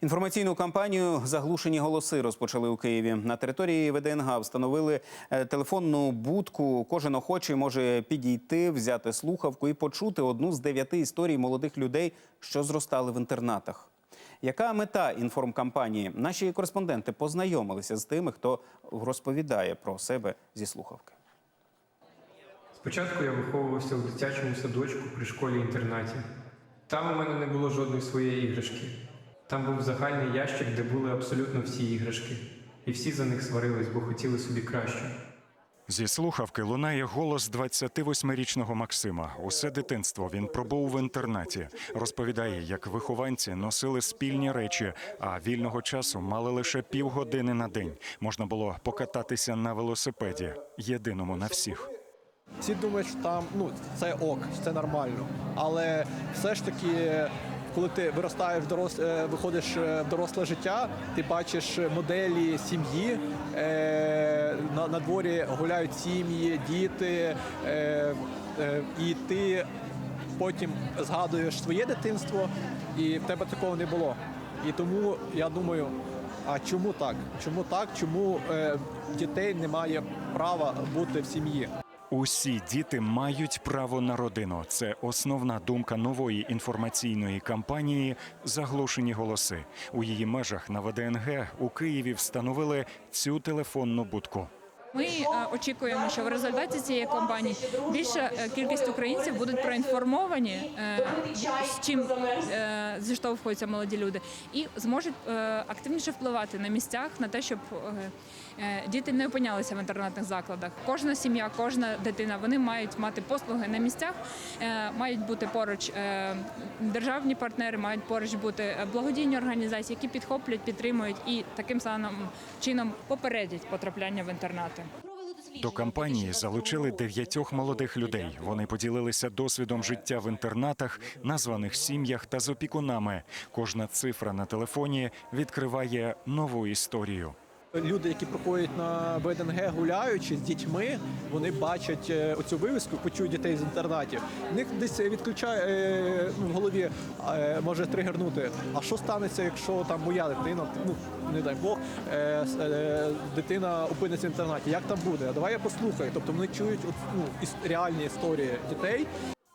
Інформаційну кампанію Заглушені голоси розпочали у Києві. На території ВДНГ встановили е, телефонну будку. Кожен охочий може підійти, взяти слухавку і почути одну з дев'яти історій молодих людей, що зростали в інтернатах. Яка мета інформкампанії? Наші кореспонденти познайомилися з тими, хто розповідає про себе зі слухавки. Спочатку я виховувався у дитячому садочку при школі-інтернаті. Там у мене не було жодної своєї іграшки. Там був загальний ящик, де були абсолютно всі іграшки. І всі за них сварились, бо хотіли собі краще. Зі слухавки лунає голос 28-річного Максима. Усе дитинство він пробув в інтернаті. Розповідає, як вихованці носили спільні речі, а вільного часу мали лише півгодини на день. Можна було покататися на велосипеді, єдиному на всіх. Всі думають, що там ну це ок, це нормально. Але все ж таки, коли ти виростаєш дорос... е, виходиш е, в доросле життя, ти бачиш моделі сім'ї. Е... На, на дворі гуляють сім'ї, діти, і ти потім згадуєш своє дитинство, і в тебе такого не було. І тому я думаю, а чому так? Чому так? Чому дітей немає права бути в сім'ї? Усі діти мають право на родину. Це основна думка нової інформаційної кампанії Заглушені голоси. У її межах на ВДНГ у Києві встановили цю телефонну будку. Ми е, очікуємо, що в результаті цієї кампанії більша е, кількість українців будуть проінформовані, е, з чим зіштовхуються молоді люди, і зможуть активніше впливати на місцях на те, щоб діти не опинялися в інтернатних закладах. Кожна сім'я, кожна дитина вони мають мати послуги на місцях, мають бути поруч державні партнери, мають поруч бути благодійні організації, які підхоплять, підтримують і таким самим чином попередять потрапляння в інтернати. До кампанії залучили дев'ятьох молодих людей. Вони поділилися досвідом життя в інтернатах, названих сім'ях та з опікунами. Кожна цифра на телефоні відкриває нову історію. Люди, які проходять на ВДНГ гуляючи з дітьми, вони бачать е, оцю вивіску, почують дітей з інтернатів. В них десь відключає е, ну, в голові е, може тригернути. А що станеться, якщо там моя дитина, ну не дай Бог, е, е, дитина опиниться в інтернаті? Як там буде? А давай я послухаю. Тобто вони чують ну, реальні історії дітей.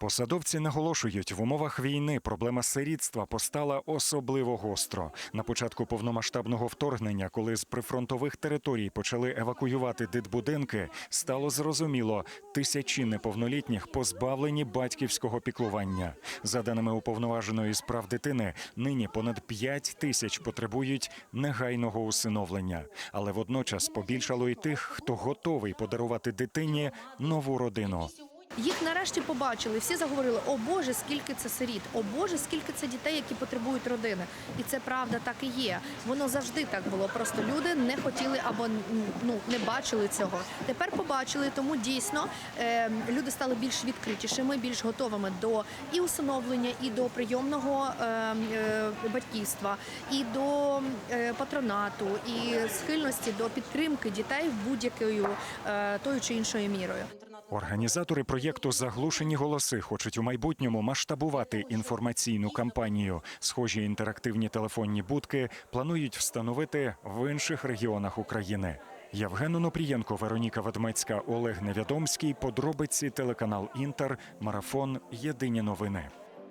Посадовці наголошують, в умовах війни проблема сирітства постала особливо гостро. На початку повномасштабного вторгнення, коли з прифронтових територій почали евакуювати дитбудинки, стало зрозуміло, тисячі неповнолітніх позбавлені батьківського піклування. За даними уповноваженої з прав дитини, нині понад 5 тисяч потребують негайного усиновлення. Але водночас побільшало й тих, хто готовий подарувати дитині нову родину. Їх нарешті побачили. Всі заговорили: о Боже, скільки це сиріт, о Боже, скільки це дітей, які потребують родини. І це правда так і є. Воно завжди так було. Просто люди не хотіли або ну не бачили цього. Тепер побачили, тому дійсно е, люди стали більш відкритішими, більш готовими до і усиновлення, і до прийомного е, е, батьківства, і до е, патронату, і схильності до підтримки дітей будь-якою е, тою чи іншою мірою. Організатори проєкту Заглушені голоси хочуть у майбутньому масштабувати інформаційну кампанію. Схожі інтерактивні телефонні будки планують встановити в інших регіонах України. Євген Онопрієнко, Вероніка Ведмецька, Олег Невідомський. Подробиці телеканал Інтер. Марафон. Єдині новини.